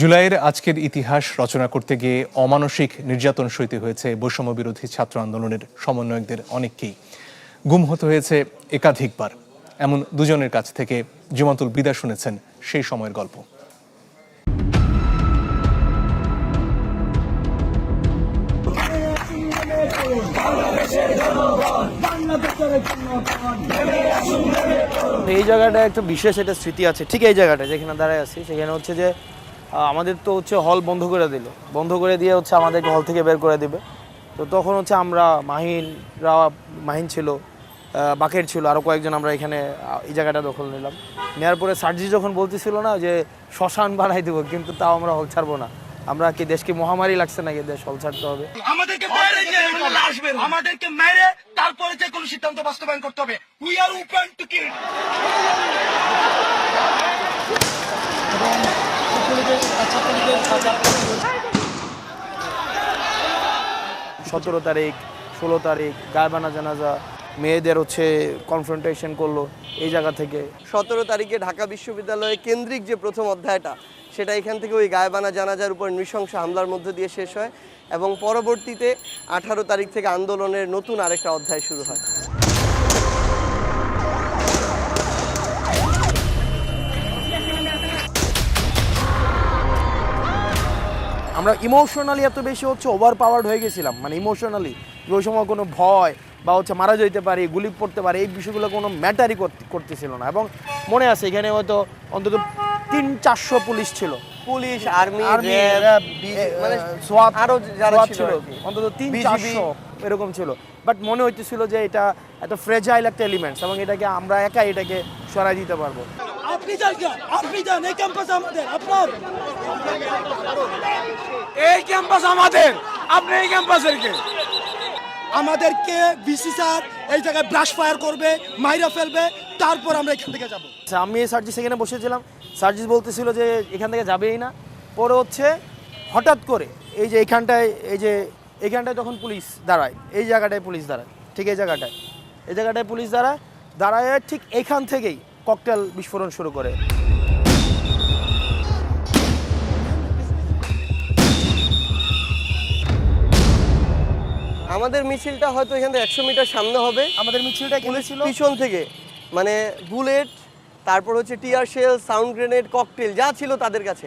জুলাইয়ের আজকের ইতিহাস রচনা করতে গিয়ে অমানসিক নির্যাতন সইতে হয়েছে বৈষম্য বিরোধী ছাত্র আন্দোলনের সমন্বয়কদের অনেককেই। গুম হতে হয়েছে একাধিকবার। এমন দুজনের কাছ থেকে জুমাতুল বিদা শুনেছেন সেই সময়ের গল্প। এই জায়গাটা একটা বিশেষ একটা স্মৃতি আছে। ঠিক এই জায়গাটা যেখানে দাঁড়ায় আছি, সেখানে হচ্ছে যে আমাদের তো হচ্ছে হল বন্ধ করে দিল। বন্ধ করে দিয়ে হচ্ছে আমাদেরকে হল থেকে বের করে দিবে। তো তখন হচ্ছে আমরা, মাহিনরা, মাহিন ছিল বাকের ছিল আরও কয়েকজন আমরা এখানে এই জায়গাটা দখল নিলাম। নেওয়ার পরে সার্জি যখন বলতেছিল না যে, শ্মশান বানাই দেবো, কিন্তু তাও আমরা হল ছাড়বো না। আমরা কি দেশকে মহামারী লাগছে নাকি? দেশ হল ছাড়তে হবে। আমাদেরকে। আমাদেরকে মেরে তারপরে যে কোনো সিদ্ধান্ত বাস্তবায়ন করতে হবে। We are open to kill সতেরো তারিখ ষোলো তারিখ গায়বানা জানাজা মেয়েদের হচ্ছে কনফ্রন্টেশন করল এই জায়গা থেকে। সতেরো তারিখে ঢাকা বিশ্ববিদ্যালয়ে কেন্দ্রিক যে প্রথম অধ্যায়টা সেটা এখান থেকে ওই গায়বানা জানাজার উপর নৃশংস হামলার মধ্য দিয়ে শেষ হয় এবং পরবর্তীতে আঠারো তারিখ থেকে আন্দোলনের নতুন আরেকটা অধ্যায় শুরু হয়। আমরা ইমোশনালি এত বেশি হচ্ছে ওভার পাওয়ার্ড হয়ে গেছিলাম। মানে ইমোশনালি ওই সময় কোনো ভয় বা হচ্ছে মারা যেতে পারি গুলি পড়তে পারে এই বিষয়গুলো কোনো ম্যাটারই করতেছিল না। এবং মনে আছে এখানে হয়তো অন্তত তিন চারশো পুলিশ ছিল। পুলিশ আর্মি মানে সোয়াত আরও যারা ছিল অন্তত তিন চারশো এরকম ছিল। বাট মনে হইতেছিল যে এটা এত ফ্রেজাইল একটা এলিমেন্টস এবং এটাকে আমরা একাই এটাকে সরাই দিতে পারব। আপনি যান আপনি যান এই ক্যাম্পাস আমাদের আপনার। এই ক্যাম্পাস আমাদের। আপনি এই ক্যাম্পাসের কে? আমাদেরকে বিসি স্যার এই জায়গায় ব্রাশ ফায়ার করবে মাইরা ফেলবে তারপর আমরা এখান থেকে যাব। আচ্ছা আমি সার্জিস এখানে বসেছিলাম। সার্জিস বলতেছিল যে এখান থেকে যাবেই না। পরে হচ্ছে হঠাৎ করে এই যে এখানটায় এই যে এখানটায় তখন পুলিশ দাঁড়ায়। এই জায়গাটায় পুলিশ দাঁড়ায়। ঠিক এই জায়গাটায়। এই জায়গাটায় পুলিশ দাঁড়ায়। দাঁড়ায় ঠিক এখান থেকেই ককটেল বিস্ফোরণ শুরু করে। আমাদের মিছিলটা হয়তো এখান থেকে একশো মিটার সামনে হবে। আমাদের মিছিলটা কেটেছিল পিছন থেকে মানে বুলেট তারপর হচ্ছে tear shell sound grenade cocktail যা ছিল তাদের কাছে।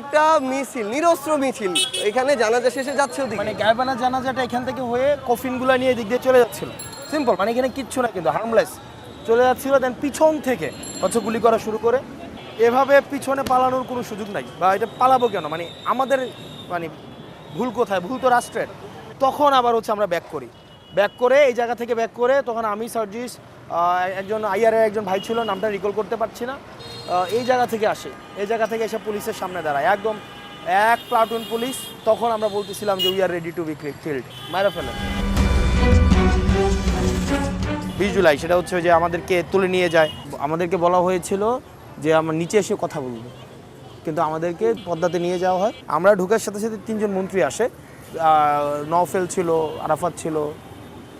একটা মিছিল নিরস্ত্র মিছিল। এখানে জানাজা শেষে যাচ্ছে ওদিকে। মানে গায়বানা জানাজাটা এখান থেকে হয়ে কফিনগুলো নিয়ে এদিক দিয়ে চলে যাচ্ছিল। সিম্পল মানে এখানে কিচ্ছু না কিন্তু হার্মলেস চলে যাচ্ছিল দেন পিছন থেকে হচ্ছে গুলি করা শুরু করে। এভাবে পিছনে পালানোর কোনো সুযোগ নাই। বা এটা পালাবো কেন? মানে আমাদের মানে ভুল কোথায়? ভুল তো রাষ্ট্রের। তখন আবার হচ্ছে আমরা ব্যাক করি। ব্যাক করে, এই জায়গা থেকে ব্যাক করে, তখন আমি, সার্জিস একজন আইআরের একজন ভাই ছিল, নামটা রিকল করতে পারছি না। এই জায়গা থেকে আসে। এই জায়গা থেকে এসে পুলিশের সামনে দাঁড়ায় একদম এক প্লাটুন পুলিশ। তখন আমরা বলতেছিলাম যে we are ready to be killed মারা ফেলেন। বিশ জুলাই, সেটা হচ্ছে যে আমাদেরকে তুলে নিয়ে যায়। আমাদেরকে বলা হয়েছিল যে আমরা নিচে এসে কথা বলব। কিন্তু আমাদেরকে পদ্মাতে নিয়ে যাওয়া হয়। আমরা ঢুকার সাথে সাথে তিনজন মন্ত্রী আসে। নওফেল ছিল, আরাফাত ছিল,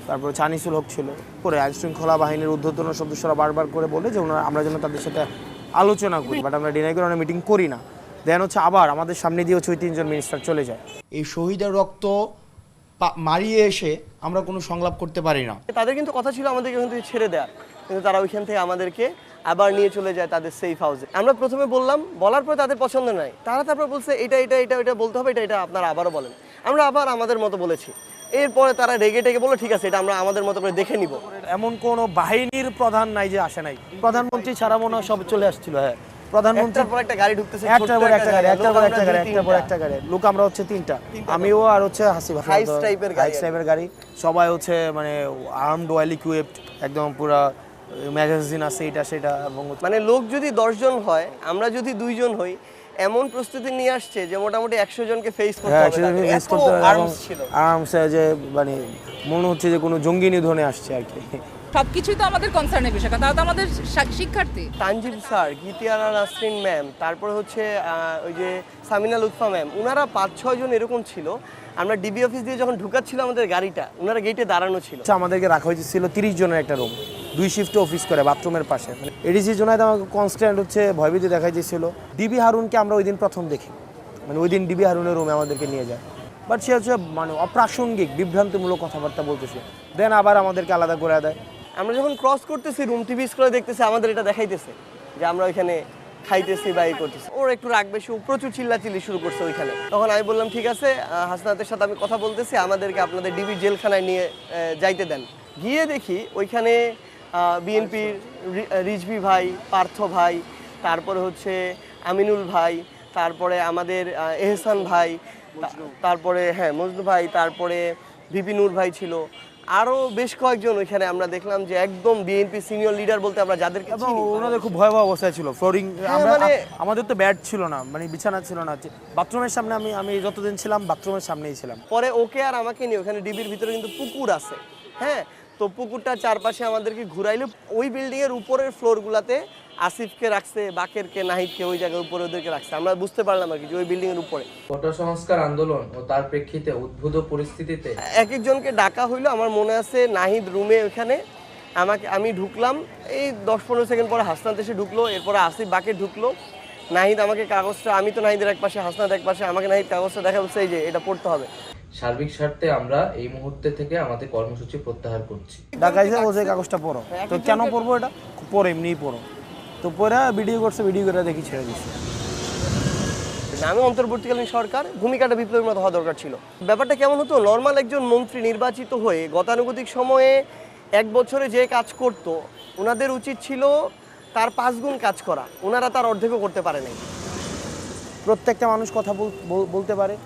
তারপর চানিসুল হক ছিল। পরে আইন শৃঙ্খলা বাহিনীর ঊর্ধ্বতন সদস্যরা বারবার করে বলে যে ওনারা, আমরা যেন তাদের সাথে আলোচনা করি বাট আমরা ডিনাই করে মিটিং করি না। দেন হচ্ছে আবার আমাদের সামনে দিয়ে হচ্ছে ওই তিনজন মিনিস্টার চলে যায়। এই শহীদের রক্ত মারিয়ে এসে আমরা কোনো সংলাপ করতে পারি না। তাদের কিন্তু কথা ছিল আমাদেরকে ওখান থেকে ছেড়ে দেওয়ার কিন্তু তারা ওইখান থেকে আমাদেরকে আবার নিয়ে চলে যায় তাদের সেফ হাউসে আমরা প্রথমে বললাম বলার পর তাদের পছন্দ নাই। তারা তারপর বলছে এটা এটা এটা এটা বলতে হবে এটা এটা আপনারা আবারও বলেন। আমরা আবার আমাদের মতো বলেছি। এরপরে তারা রেগে টেগে বলল ঠিক আছে এটা আমরা আমাদের মতো করে দেখে নিব। এমন কোনো বাহিনীর প্রধান নাই যে আসে নাই? প্রধানমন্ত্রী ছাড়া মনে হয় সব চলে আসছিল হ্যাঁ। প্রধানমন্ত্রী পর একটা গাড়ি ঢুকতেছে একটার পর একটা গাড়ি একটার পর লোক একটা আমরা গাড়ি একটার পর একটা গাড়ি। লোক আমরা হচ্ছে তিনটা। আমিও আর হচ্ছে হাসিব type গাড়ি। টাইপের গাড়ি। সবাই হচ্ছে মানে আর্মড ওয়েল ইকুইপড একদম পুরা ম্যাগাজিন আছে এটা সেটা এবং মানে লোক যদি দশজন হয় আমরা যদি দুইজন হই এমন প্রস্তুতি নিয়ে আসছে যে মোটামুটি একশো জনকে ফেস করতে হ্যাঁ হবে হবে আরামসে যে মানে মনে হচ্ছে যে কোনো জঙ্গি নিধনে আসছে আর কি। সবকিছুই তো আমাদের কনসার্নের বিষয় তারা তো আমাদের শিক্ষার্থী। তানজিব স্যার গীতিয়ারা নাসরিন ম্যাম তারপরে হচ্ছে ওই যে সামিনা লুৎফা ম্যাম ওনারা পাঁচ ছয় জন এরকম ছিল। আমরা ডিবি অফিস দিয়ে যখন ঢুকাচ্ছিল আমাদের গাড়িটা ওনারা গেটে দাঁড়ানো ছিল। আচ্ছা আমাদেরকে রাখা হয়েছে ছিল তিরিশ জনের একটা রুম দুই শিফটে অফিস করে বাথরুমের পাশে। মানে এডিসি জোনায়দ আমাকে কনস্ট্যান্ট হচ্ছে ভয়ভীতি দেখাই দিয়েছিল। ডিবি হারুনকে আমরা ওই দিন প্রথম দেখি। মানে ওই দিন ডিবি হারুনের রুমে আমাদেরকে নিয়ে যায়। বাট সে হচ্ছে মানে অপ্রাসঙ্গিক বিভ্রান্তিমূলক কথাবার্তা বলতেছে দেন আবার আমাদেরকে আলাদা করে দেয়। আমরা যখন ক্রস করতেছি রুম টিভি স্ক্রলে দেখতেছি, আমাদের এটা দেখাইতেছে যে আমরা ওইখানে খাইতেছি বা এই করতেছি। ওর একটু রাগ বেশি প্রচুর চিল্লাচিল্লি শুরু করছে ওইখানে। তখন আমি বললাম, ঠিক আছে হাসনাতের সাথে আমি কথা বলতেছি, আমাদেরকে আপনাদের ডিবি জেলখানায় নিয়ে যাইতে দেন। গিয়ে দেখি ওইখানে বিএনপির রিজভি ভাই, পার্থ ভাই, তারপরে হচ্ছে আমিনুল ভাই, তারপরে আমাদের এহসান ভাই তারপরে হ্যাঁ মজনু ভাই, তারপরে ভিপিনুর ভাই ছিল। আরও বেশ কয়েকজন ওইখানে আমরা দেখলাম যে একদম বিএনপি সিনিয়র লিডার বলতে আমরা যাদেরকে এবং ওনাদের খুব ভয়াবহ অবস্থায় ছিল। ফ্লোরিং হ্যাঁ, মানে- আমাদের তো ব্যাড ছিল না মানে বিছানা ছিল না। বাথরুমের সামনে আমি আমি যতদিন ছিলাম বাথরুমের সামনেই ছিলাম। পরে ওকে আর আমাকে নিয়ে ওখানে ডিবির ভিতরে কিন্তু পুকুর আছে। হ্যাঁ তো পুকুরটার চারপাশে আমাদেরকে ঘুরাইলো। ওই বিল্ডিং এর উপরের ফ্লোরগুলোতে আসিফকে রাখছে বাকেরকে নাহিদকে ওই জায়গায় উপরে ওদেরকে রাখছে। আমরা বুঝতে পারলাম আর কি যে ওই বিল্ডিং এর উপরে। কোটা সংস্কার আন্দোলন ও তার প্রেক্ষিতে উদ্ভূত পরিস্থিতিতে এক একজনকে ডাকা হইল আমার মনে আছে নাহিদ রুমে ওখানে। আমাকে আমি ঢুকলাম এই দশ পনেরো সেকেন্ড পরে হাসনাত এসে ঢুকলো এরপরে আসিফ বাকে ঢুকলো। নাহিদ আমাকে কাগজটা আমি তো নাহিদের এক পাশে হাসনাত এক পাশে আমাকে নাহিদ কাগজটা দেখা বলছে এই যে এটা পড়তে হবে। সার্বিক স্বার্থে আমরা এই মুহূর্তে থেকে আমাদের কর্মসূচি প্রত্যাহার করছি। বলছে কাগজটা পড়ো। তো কেন পড়ব এটা? পড়ো এমনিই পড়ো। তো পরে ভিডিও করছে ভিডিও করে দেখি ছেড়ে দিচ্ছে আমি অন্তর্বর্তীকালীন সরকার ভূমিকাটা বিপ্লবীর মতো হওয়া দরকার ছিল। ব্যাপারটা কেমন হতো? নর্মাল একজন মন্ত্রী নির্বাচিত হয়ে গতানুগতিক সময়ে এক বছরে যে কাজ করত ওনাদের উচিত ছিল তার পাঁচ গুণ কাজ করা। ওনারা তার অর্ধেকও করতে পারে নাই। প্রত্যেকটা মানুষ কথা বল- বল- বলতে পারে।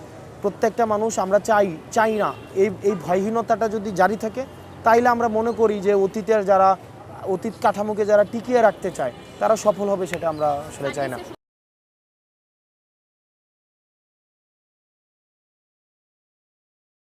প্রত্যেকটা মানুষ আমরা চাই চাই না। এই এই ভয়হীনতাটা যদি জারি থাকে তাইলে আমরা মনে করি যে অতীতের যারা অতীত কাঠামোকে যারা টিকিয়ে রাখতে চায় তারা সফল হবে সেটা আমরা আসলে চাই না।